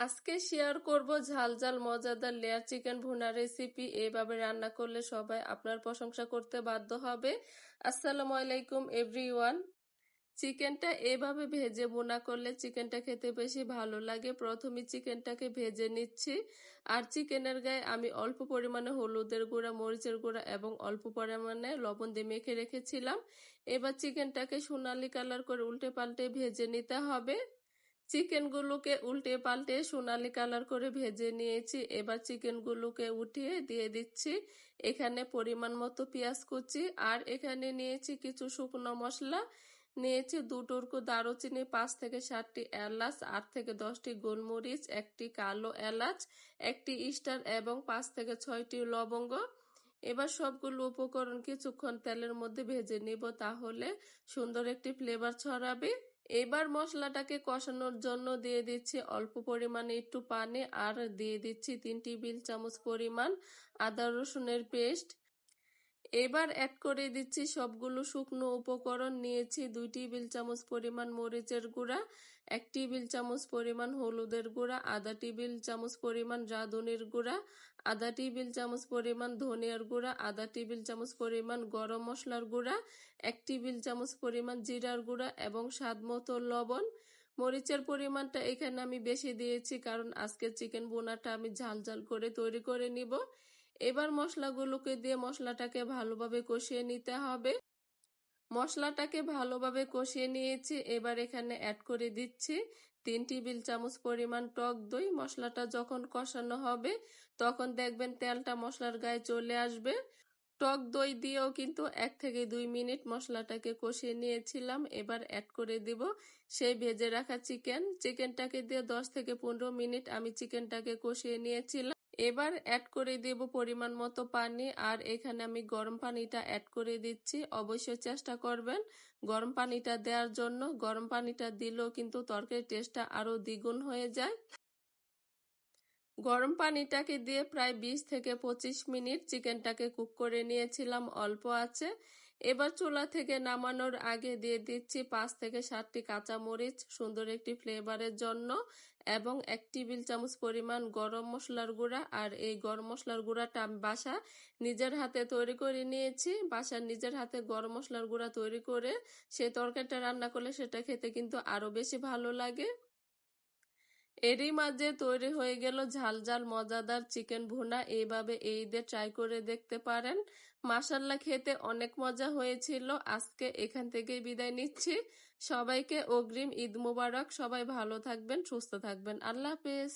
আজকে শেয়ার করব ঝাল ঝাল মজাদার লেয়ার চিকেন ভুনা রেসিপি এভাবে রান্না করলে সবাই আপনার প্রশংসা করতে বাধ্য হবে। আসসালামু আলাইকুম এভরিওয়ান চিকেনটা এভাবে ভেজে বোনা করলে চিকেনটা খেতে বেশি ভালো লাগে। প্রথমে চিকেনটাকে ভেজে নিচ্ছি। আর চিকেনের গায়ে আমি অল্প পরিমাণে হলুদের গুঁড়া, মরিচের গুঁড়া এবং অল্প পরিমাণে লবণ দিয়ে মেখে রেখেছিলাম। এবার চিকেনটাকে সোনালি কালার করে উল্টে পাল্টে ভেজে নিতে হবে। চিকেনগুলোকে উল্টে পাল্টে সোনালি কালার করে ভেজে নিয়েছি। এবার চিকেনগুলোকে উঠিয়ে দিয়ে দিচ্ছি। এখানে পরিমাণ মতো পেঁয়াজ কুচি। আর এখানে নিয়েছি কিছু শুকনো মশলা। নিয়েছি দুটোরকু দারুচিনি, পাঁচ থেকে সাতটি এলাচ, আট থেকে দশটি গোলমরিচ, একটি কালো এলাচ, একটি স্টার এবং পাঁচ থেকে ছয়টি লবঙ্গ। এবার সবগুলো উপকরণ কিছুক্ষণ তেলের মধ্যে ভেজে নিব, তাহলে সুন্দর একটি ফ্লেভার ছড়াবে। এবার মশলাটাকে কষানোর জন্য দিয়ে দিচ্ছি অল্প পরিমাণে একটু পানি আর দিয়ে দিচ্ছি তিন টেবিল চামচ পরিমাণ আদা রসুনের পেস্ট। এবার অ্যাড করে দিচ্ছি সবগুলো শুকনো উপকরণ। নিয়েছি দুই টেবিল চামচ পরিমাণ মরিচের গুঁড়া, এক টেবিল চামচ পরিমাণ হলুদের গুঁড়া, আধা টেবিল চামচ পরিমাণ রাঁধুনির গুঁড়া, আধা টেবিল চামচ পরিমাণ ধনিয়ার গুঁড়া, আধা টেবিল চামচ পরিমাণ গরম মশলার গুঁড়া, এক টেবিল চামচ পরিমাণ জিরার গুঁড়া এবং স্বাদ মতো লবণ। মরিচের পরিমাণটা এখানে আমি বেশি দিয়েছি কারণ আজকে চিকেন বোনাটা আমি ঝাল ঝাল করে তৈরি করে নিব। এবার মশলাগুলোকে দিয়ে মশলাটাকে ভালোভাবে কষিয়ে নিতে হবে। মশলাটাকে ভালোভাবে কষিয়ে নিয়েছি। এবার এখানে অ্যাড করে দিচ্ছি তিন টেবিল চামচ পরিমাণ টক দই। মশলাটা যখন কষানো হবে, তখন দেখবেন তেলটা মশলার গায়ে চলে আসবে। টক দই দিয়েও কিন্তু এক থেকে দুই মিনিট মশলাটাকে কষিয়ে নিয়েছিলাম। এবার অ্যাড করে দিব সেই ভেজে রাখা চিকেন চিকেনটাকে দিয়ে দশ থেকে পনেরো মিনিট আমি চিকেনটাকে কষিয়ে নিয়েছিলাম। এবার অ্যাড করে দেব পরিমাণ মতো পানি, আর এখানে আমি গরম পানিটা অ্যাড করে দিচ্ছি। অবশ্যই চেষ্টা করবেন গরম পানিটা দেওয়ার জন্য। গরম পানিটা দিলেও কিন্তু তরকারির টেস্টটা আরও দ্বিগুণ হয়ে যায়। গরম পানিটাকে দিয়ে প্রায় বিশ থেকে পঁচিশ মিনিট চিকেনটাকে কুক করে নিয়েছিলাম, অল্প আছে। এবার চুলা থেকে নামানোর আগে দিয়ে দিচ্ছি পাঁচ থেকে সাতটি কাঁচা মরিচ সুন্দর একটি ফ্লেভারের জন্য এবং এক টেবিল চামচ পরিমাণ গরম মশলার গুঁড়া। আর এই গরম মশলার গুঁড়াটা আমি বাসা নিজের হাতে তৈরি করে নিয়েছি। বাসার নিজের হাতে গরম মশলার গুঁড়া তৈরি করে সে তরকারিটা রান্না করলে সেটা খেতে কিন্তু আরও বেশি ভালো লাগে। এরই মাঝে তৈরি হয়ে গেল ঝাল মজাদার চিকেন ভুনা। এইভাবে ঈদে ট্রাই করে দেখতে পারেন। মাসাল্লা খেতে অনেক মজা হয়েছিল। আজকে এখান থেকেই বিদায় নিচ্ছি। সবাইকে অগ্রিম ঈদ মুবারক। সবাই ভালো থাকবেন, সুস্থ থাকবেন। আল্লাহ হাফেজ।